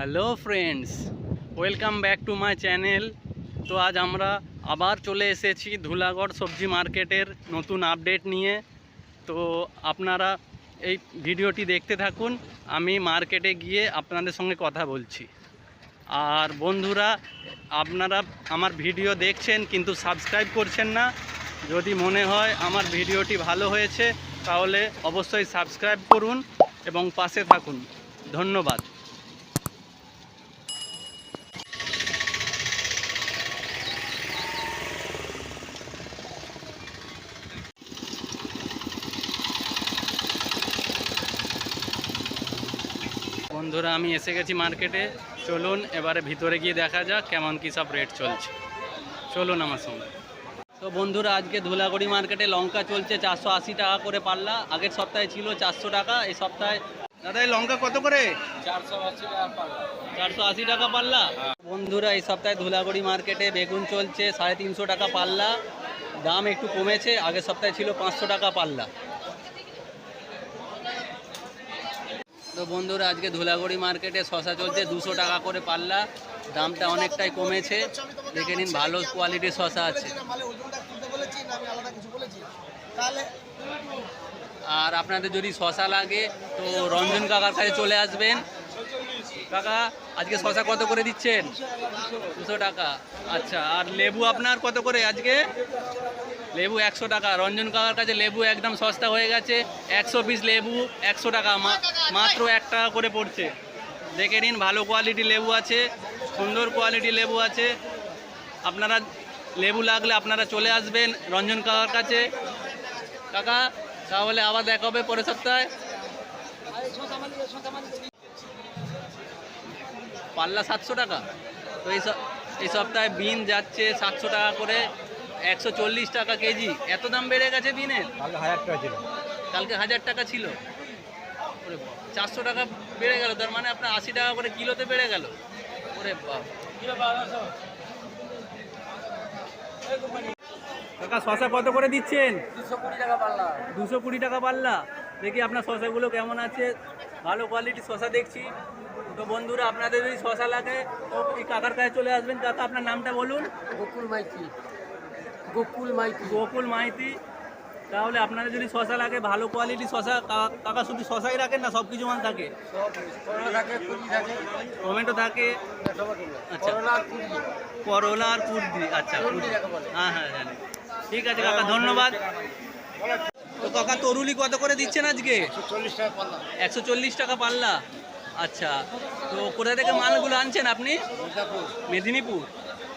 Hello friends, welcome back to my channel. তো আজ আমরা আবার চলে এসেছি ধুলাগড় সবজি মার্কেটের নতুন আপডেট নিয়ে। তো আপনারা এই ভিডিওটি দেখতে থাকুন, আমি মার্কেটে গিয়ে আপনাদের সঙ্গে কথা বলছি। আর বন্ধুরা, আপনারা আমার ভিডিও দেখছেন কিন্তু সাবস্ক্রাইব করছেন না। যদি মনে হয় আমার ভিডিওটি ভালো হয়েছে, তাহলে অবশ্যই সাবস্ক্রাইব করুন এবং পাশে থাকুন। ধন্যবাদ। বন্ধুরা আমি এসে গেছি মার্কেটে চলুন এবারে ভিতরে গিয়ে দেখা যাক কেমন কী সব রেট চলছে। চলুন আমার সঙ্গে। তো বন্ধুরা আজকে ধুলাগড়ি মার্কেটে লঙ্কা চলছে চারশো আশি টাকা করে পাল্লা। আগের সপ্তাহে ছিল চারশো টাকা এই সপ্তাহে দাদা এই লঙ্কা কত করে? চারশো আশি টাকা পাল্লা। বন্ধুরা এই সপ্তাহে ধুলাগড়ি মার্কেটে বেগুন চলছে সাড়ে তিনশো টাকা পাল্লা। দাম একটু কমেছে আগের সপ্তাহে ছিল পাঁচশো টাকা পাল্লা। তো বন্ধুরা, আজকে ধুলাগড়ি মার্কেটে শশা চলছে দুশো টাকা করে পাল্লা। দামটা অনেকটাই কমেছে। দেখে নিন, ভালো কোয়ালিটির শশা আছে। আর আপনাদের যদি শশা লাগে, তো রঞ্জন কাকার কাছে চলে আসবেন। কাকা, আজকে শশা কত করে দিচ্ছেন? দুশো টাকা। আচ্ছা আর লেবু আপনার কত করে আজকে? লেবু একশো টাকা। রঞ্জন কাকার কাছে লেবু একদম সস্তা হয়ে গেছে। একশো পিস লেবু একশো টাকা। মাত্র এক টাকা করে পড়ছে। দেখে নিন, ভালো কোয়ালিটি লেবু আছে, সুন্দর কোয়ালিটি লেবু আছে। আপনারা লেবু লাগলে আপনারা চলে আসবেন রঞ্জন কাকার কাছে। কাকা, তাহলে আবার দেখা হবে পরের সপ্তাহে। পাল্লা সাতশো টাকা। তো এই সপ্তাহে বিন যাচ্ছে সাতশো টাকা করে। একশো চল্লিশ টাকা কেজি। এত দাম বেড়ে গেছে বিনের কালকে হাজার টাকা ছিল। কালকে হাজার টাকা ছিল। ওরে চারশো টাকা বেড়ে গেল তার মানে আপনার আশি টাকা করে কিলোতে বেড়ে গেল। ওরে বাপ। কাকা শশা কত করে দিচ্ছেন? দুশো কুড়ি টাকা পাল্লা। দেখি আপনার শশাগুলো কেমন আছে। ভালো কোয়ালিটির শশা দেখছি। তো বন্ধুরা আপনাদের যদি শশা লাগে তো এই কাকার কাছে চলে আসবেন। কাকা আপনার নামটা বলুন। গোকুল মাইতি। গোকুল মাইতি। গোকুল মাইতি। তাহলে আপনাদের যদি শশা লাগে ভালো কোয়ালিটি শশা কাকা শুধু শশাই রাখেন না সব কিছু মাল থাকে? টমেটো থাকে। আচ্ছা। করলা আর কুর্দি। আচ্ছা। হ্যাঁ হ্যাঁ জানি। ঠিক আছে কাকা ধন্যবাদ। তো কাকা তরুলি কত করে দিচ্ছেন আজকে? একশো চল্লিশ টাকা পাল্লা। আচ্ছা তো কোথা থেকে মালগুলো আনছেন আপনি? মেদিনীপুর।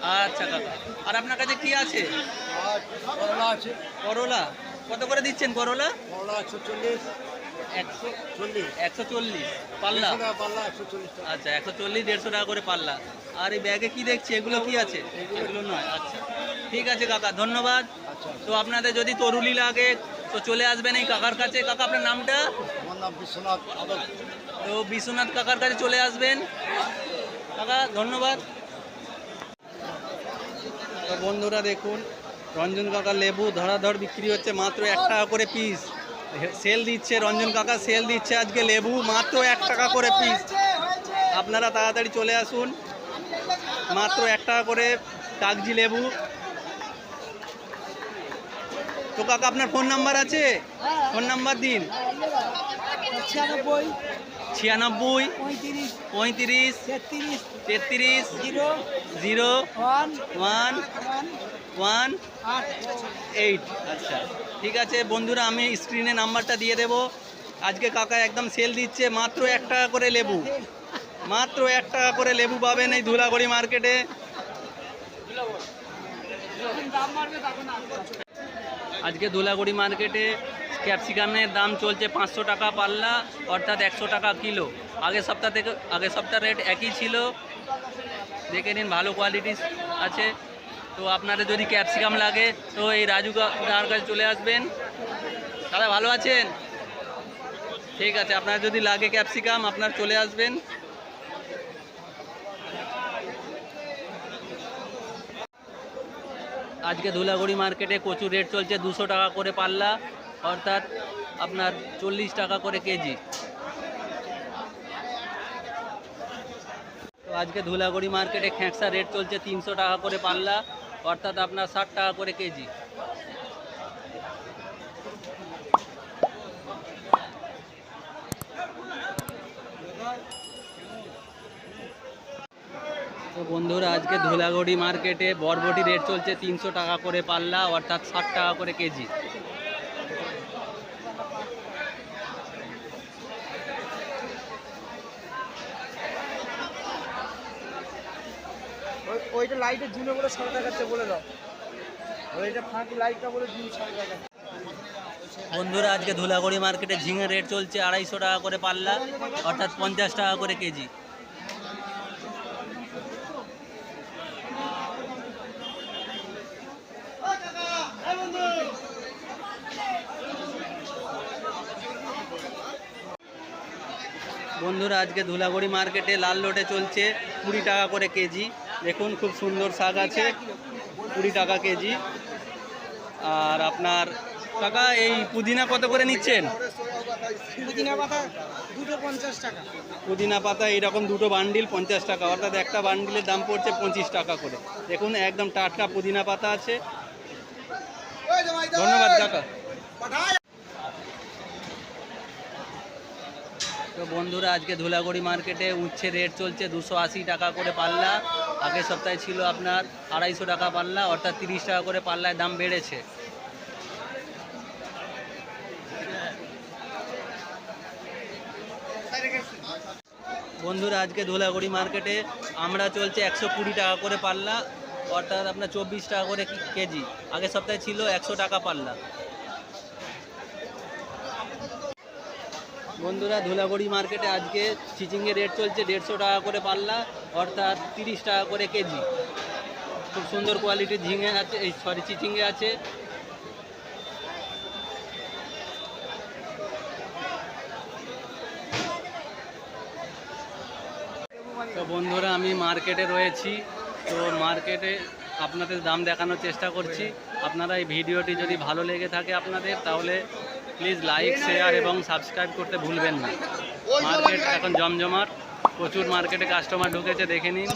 আচ্ছা কাকা আর আপনার কাছে কি আছে? করলা আছে। করলা। কত করে দিচ্ছেন করলা? করলা একশো চল্লিশ। একশো চল্লিশ। একশো চল্লিশ। পাল্লা? দেড়শো পাল্লা একশো চল্লিশ আচ্ছা একশো চল্লিশ দেড়শো টাকা করে পাল্লা। আর এই ব্যাগে কি দেখছি? এগুলো কি আছে? এগুলো নয়। আচ্ছা। ঠিক আছে কাকা ধন্যবাদ। আচ্ছা। তো আপনাদের যদি তরুলি লাগে তো চলে আসবেন এই কাকার কাছে। কাকা আপনার নামটা? আমার নাম বিশ্বনাথ তো বিশ্বনাথ কাকার কাছে চলে আসবেন। কাকা ধন্যবাদ। তো বন্ধুরা দেখুন, রঞ্জন কাকা লেবু ধরাধর বিক্রি হচ্ছে মাত্র এক টাকা করে পিস সেল দিচ্ছে, রঞ্জন কাকা সেল দিচ্ছে আজকে লেবু মাত্র এক টাকা করে পিস আপনারা তাড়াতাড়ি চলে আসুন। মাত্র এক টাকা করে কাগজি লেবু। তো কাকা, আপনার ফোন নাম্বার আছে? ফোন নাম্বার দিন। ছিয়ানব্বই ছিয়ানব্বই পঁয়ত্রিশ তেত্রিশ zero zero one one eight. আচ্ছা ঠিক আছে বন্ধুরা আমি স্ক্রিনে নাম্বারটা দিয়ে দেবো। আজকে কাকা একদম সেল দিচ্ছে মাত্র এক টাকা করে লেবু। মাত্র এক টাকা করে লেবু পাবেন এই ধুলাগড়ি মার্কেটে আজকে ধুলাগড়ি মার্কেটে ক্যাপসিকামের দাম চলছে পাঁচশো টাকা পাল্লা, অর্থাৎ একশো টাকা কিলো। আগের সপ্তাহ থেকে আগের সপ্তাহ রেট একই ছিল। দেখে নিন, ভালো কোয়ালিটি আছে। তো আপনাদের যদি ক্যাপসিকাম লাগে, তো এই রাজু কাকার কাছে চলে আসবেন। দাদা, ভালো আছেন? ঠিক আছে, আপনার যদি লাগে ক্যাপসিকাম, আপনার চলে আসবেন। আজকে ধুলাগুড়ি মার্কেটে কচুর রেট চলছে, দুশো টাকা করে পাল্লা। অর্থাৎ আপনার চল্লিশ টাকা করে কেজি। তো আজকে ধুলাগড়ি মার্কেটে খেঁকসা রেট চলছে তিনশো টাকা করে পাল্লা, অর্থাৎ আপনার ষাট টাকা করে কেজি। তো বন্ধুরা, আজকে ধুলাগড়ি মার্কেটে বরবটি রেট চলছে তিনশো টাকা করে পাল্লা, অর্থাৎ ষাট টাকা করে কেজি। ওইটা লাইটের ঝুলে বলে ষাট টাকাতে বলে দাও। ফাঁকি লাইটটা বলে বন্ধুরা, আজকে ধুলাগড়ি মার্কেটে ঝিঙে রেট চলছে আড়াইশো টাকা করে পাল্লা, অর্থাৎ পঞ্চাশ টাকা করে কেজি। বন্ধুরা, আজকে ধুলাগড়ি মার্কেটে লাল লোটে চলছে কুড়ি টাকা করে কেজি। দেখুন খুব সুন্দর শাক আছে কুড়ি টাকা কেজি। আর আপনার কাকা এই পুদিনা কত করে নিচ্ছেন? পুদিনা পাতা দুটো পঞ্চাশ টাকা। পুদিনা পাতা এইরকম দুটো বান্ডিল পঞ্চাশ টাকা। অর্থাৎ একটা বান্ডিলের দাম পড়ছে পঁচিশ টাকা করে। দেখুন একদম টাটকা পুদিনা পাতা আছে। ধন্যবাদ কাকা। তো বন্ধুরা আজকে ধুলাগড়ি মার্কেটে উচ্ছে রেট চলছে দুশো আশি টাকা করে পাল্লা। আগের সপ্তাহে ছিল আপনার আড়াইশো টাকা পাল্লা, অর্থাৎ তিরিশ টাকা করে পাল্লায় দাম বেড়েছে। বন্ধুরা, আজকে ধুলাগড়ি মার্কেটে আমরা চলছে একশো কুড়ি টাকা করে পাল্লা, অর্থাৎ আপনার চব্বিশ টাকা করে কেজি। আগের সপ্তাহে ছিল একশো টাকা পাল্লা। বন্ধুরা ধুলাগড়ি মার্কেটে আজকে চিচিংয়ের রেট চলছে দেড়শো টাকা করে পাল্লা, অর্থাৎ তিরিশ টাকা করে কেজি। খুব সুন্দর কোয়ালিটির ঝিঙে আছে, এই সরি চিচিঙ্গে আছে। তো বন্ধুরা, আমি মার্কেটে রয়েছি, তো মার্কেটে আপনাদের দাম দেখানোর চেষ্টা করছি। আপনারা এই ভিডিওটি যদি ভালো লেগে থাকে আপনাদের, তাহলে প্লিজ লাইক, শেয়ার এবং সাবস্ক্রাইব করতে ভুলবেন না। মার্কেট এখন জমজমাট, প্রচুর মার্কেটে কাস্টমার ঢুকেছে, দেখে নিন।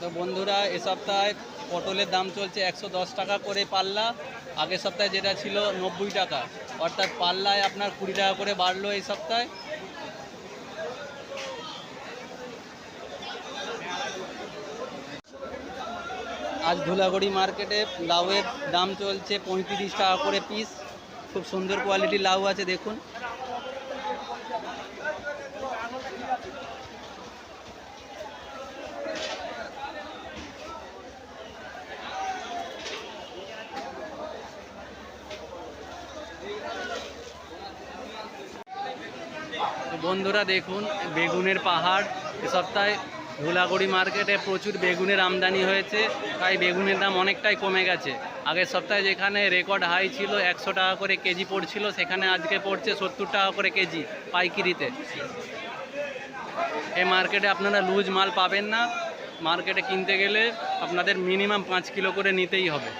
তো বন্ধুরা, এ সপ্তাহে পটলের দাম চলছে একশো দশ টাকা করে পাল্লা। আগের সপ্তাহে যেটা ছিল নব্বই টাকা, অর্থাৎ পাল্লায় আপনার কুড়ি টাকা করে বাড়লো এই সপ্তাহে। আজ ধুলাগড়ি মার্কেটে লাউয়ের দাম চলছে পঁয়ত্রিশ টাকা করে পিস খুব সুন্দর কোয়ালিটির লাউ আছে, দেখুন। বন্ধুরা, দেখুন, বেগুনের পাহাড়। এ সপ্তাহে ধুলাগড়ি মার্কেটে প্রচুর বেগুনের আমদানি হয়েছে, তাই বেগুনের দাম অনেকটাই কমে গেছে। আগের সপ্তাহে যেখানে রেকর্ড হাই ছিল, একশো টাকা করে কেজি পড়ছিল, সেখানে আজকে পড়ছে সত্তর টাকা করে কেজি পাইকিরিতে। এই মার্কেটে আপনারা লুজ মাল পাবেন না। মার্কেটে কিনতে গেলে আপনাদের মিনিমাম পাঁচ কিলো করে নিতেই হবে।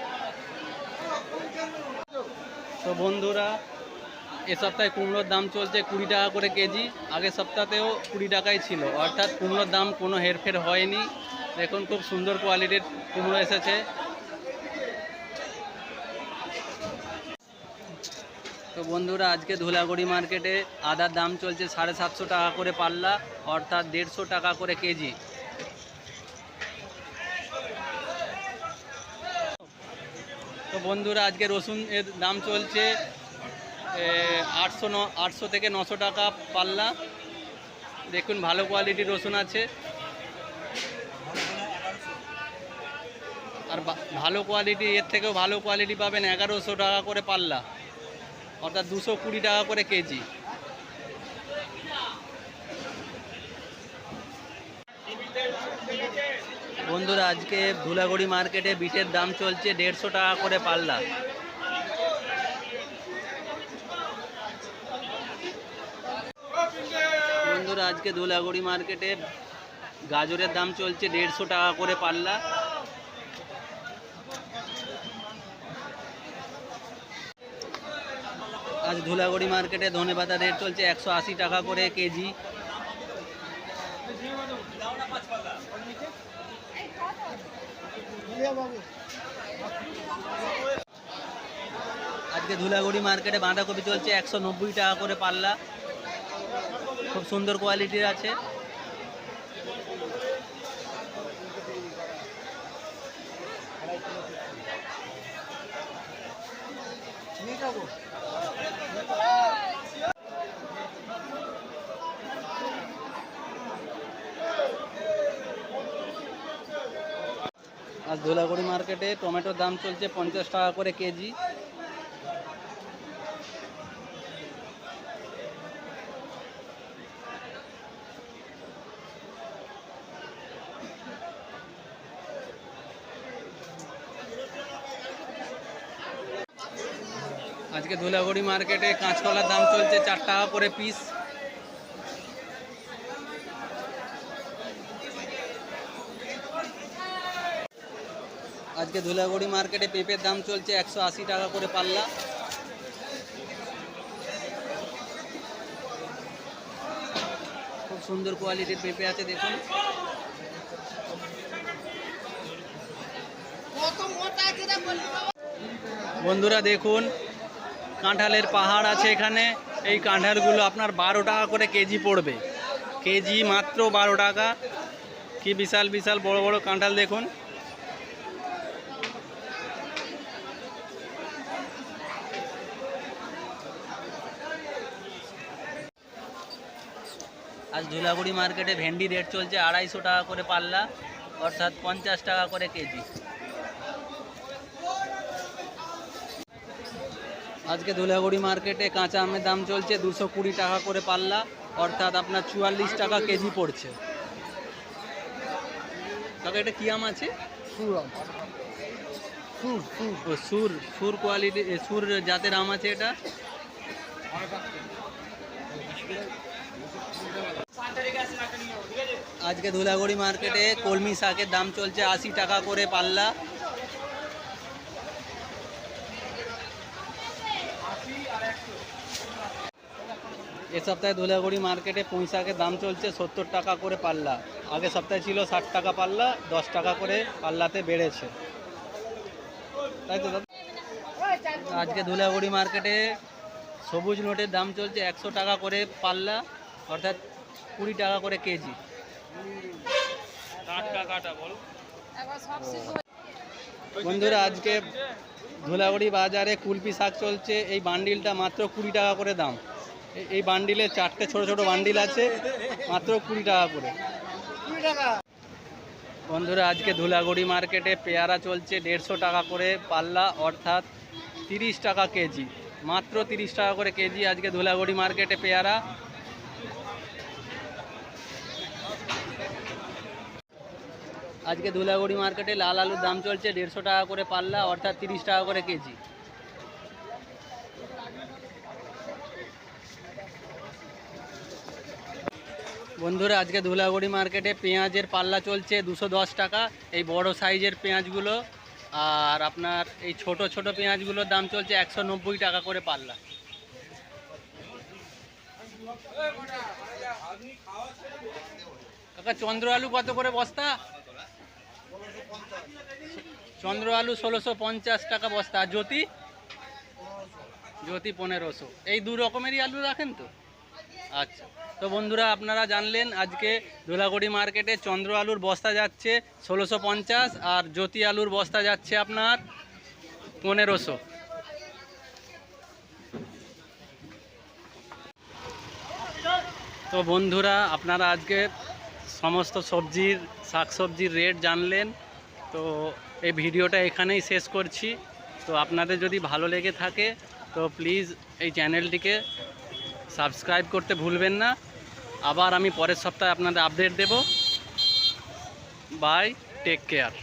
তো বন্ধুরা এ সপ্তাহে কুমড়োর দাম চলছে কুড়ি টাকা করে কেজি, আগের সপ্তাহতেও কুড়ি টাকাই ছিল। অর্থাৎ কুমড়োর দাম কোনো হেরফের হয়নি। দেখুন, খুব সুন্দর কোয়ালিটির কুমড়ো এসেছে। তো বন্ধুরা, আজকে ধুলাগড়ি মার্কেটে আদার দাম চলছে সাড়ে সাতশো টাকা করে পাল্লা, অর্থাৎ দেড়শো টাকা করে কেজি। তো বন্ধুরা, আজকে রসুন এর দাম চলছে আটশো ন, আটশো থেকে নশো টাকা পাল্লা। দেখুন, ভালো কোয়ালিটির রসুন আছে। আর ভালো কোয়ালিটি এর থেকেও ভালো কোয়ালিটি পাবেন এগারোশো টাকা করে পাল্লা। অর্থাৎ দুশো কুড়ি টাকা করে কেজি। বন্ধুরা, আজকে ধুলাগড়ি মার্কেটে বিটের দাম চলছে দেড়শো টাকা করে পাল্লা। বন্ধুরা, আজকে ধুলাগড়ি মার্কেটে গাজরের দাম চলছে দেড়শো টাকা করে পাল্লা। আজ ধুলাগড়ি মার্কেটে ধনেপাতা রেট চলছে একশো আশি টাকা করে কেজি। আজকে ধুলাগড়ি মার্কেটে বাঁধাকপি চলছে একশো নব্বই টাকা করে পাল্লা। খুব সুন্দর কোয়ালিটির আছে। আজ ধুলাগড়ি মার্কেটে টমেটোর দাম চলছে পঞ্চাশ টাকা করে কেজি। আজকে ধুলাগড়ি মার্কেটে কাঁচকলার দাম চলছে চার টাকা করে পিস আজকে ধুলাগড়ি মার্কেটে পেঁপের দাম চলছে একশো আশি টাকা করে পাল্লা। খুব সুন্দর কোয়ালিটির পেঁপে আছে, দেখুন। বন্ধুরা, দেখুন কাঁঠালের পাহাড় আছে এখানে। এই কাঁঠালগুলো আপনার বারো টাকা করে কেজি পড়বে। কেজি মাত্র বারো টাকা। কি বিশাল বিশাল বড় বড় কাঁঠাল দেখুন। আজ ধুলাগুড়ি মার্কেটে ভেন্ডি রেট চলছে আড়াইশো টাকা করে পাল্লা, অর্থাৎ পঞ্চাশ টাকা করে কেজি। আজকে ধুলাগুড়ি মার্কেটে কাঁচা আমের দাম চলছে দুশো কুড়ি টাকা করে পাল্লা অর্থাৎ আপনার চুয়াল্লিশ টাকা কেজি পড়ছে। কাকা এটা কী আম আছে? সুর সুর সুর। কোয়ালিটি সুর জাতের আম আছে এটা? আজকে ধুলাগড়ি মার্কেটে কলমি শাকের দাম চলছে আশি টাকা করে পাল্লা এ সপ্তাহে ধুলাগুড়ি মার্কেটে পুঁই শাকের দাম চলছে সত্তর টাকা করে পাল্লা। আগের সপ্তাহে ছিল ষাট টাকা পাল্লা দশ টাকা করে পাল্লাতে বেড়েছে। তাই তো আজকে ধুলাগুড়ি মার্কেটে সবুজ নোটের দাম চলছে একশো টাকা করে পাল্লা অর্থাৎ কুড়ি টাকা করে কেজি। বন্ধুরা আজকে ধুলাগুড়ি বাজারে কুলপি শাক চলছে এই বান্ডিলটা মাত্র কুড়ি টাকা করে দাম। এই বান্ডিলে চারটে ছোট ছোট বান্ডিল আছে মাত্র কুড়ি টাকা করে। বন্ধুরা আজকে ধুলাগড়ি মার্কেটে পেয়ারা চলছে দেড়শো টাকা করে পাল্লা অর্থাৎ তিরিশ টাকা কেজি। মাত্র তিরিশ টাকা করে কেজি আজকে ধুলাগড়ি মার্কেটে পেয়ারা। আজকে ধুলাগড়ি মার্কেটে লাল আলুর দাম চলছে দেড়শো টাকা করে পাল্লা অর্থাৎ তিরিশ টাকা করে কেজি। বন্ধুরা, আজকে ধুলাগড়ি মার্কেটে পেঁয়াজের পাল্লা চলছে দুশো দশ টাকা। এই বড় সাইজের পেঁয়াজগুলো আর আপনার এই ছোট ছোট পেঁয়াজগুলোর দাম চলছে একশো নব্বই টাকা করে পাল্লা। কাকা চন্দ্র আলু কত করে বস্তা? চন্দ্র আলু ষোলোশো পঞ্চাশ টাকা বস্তা। আর জ্যোতি? জ্যোতি পনেরোশো। এই দু রকমেরই আলু রাখেন তো? আচ্ছা। তো বন্ধুরা, আপনারা জানলেন আজকে ধুলাগড়ি মার্কেটে চন্দ্র আলুর বস্তা যাচ্ছে ষোলোশো পঞ্চাশ আর জ্যোতি আলুর বস্তা যাচ্ছে আপনার পনেরোশো। তো বন্ধুরা, আপনারা আজকে সমস্ত সবজির, শাকসবজির রেট জানলেন। তো এই ভিডিওটা এখানেই শেষ করছি। তো আপনাদের যদি ভালো লেগে থাকে, তো প্লিজ এই চ্যানেলটিকে সাবস্ক্রাইব করতে ভুলবেন না। আবার আমি পরের সপ্তাহে আপনাদের আপডেট দেব। Bye take care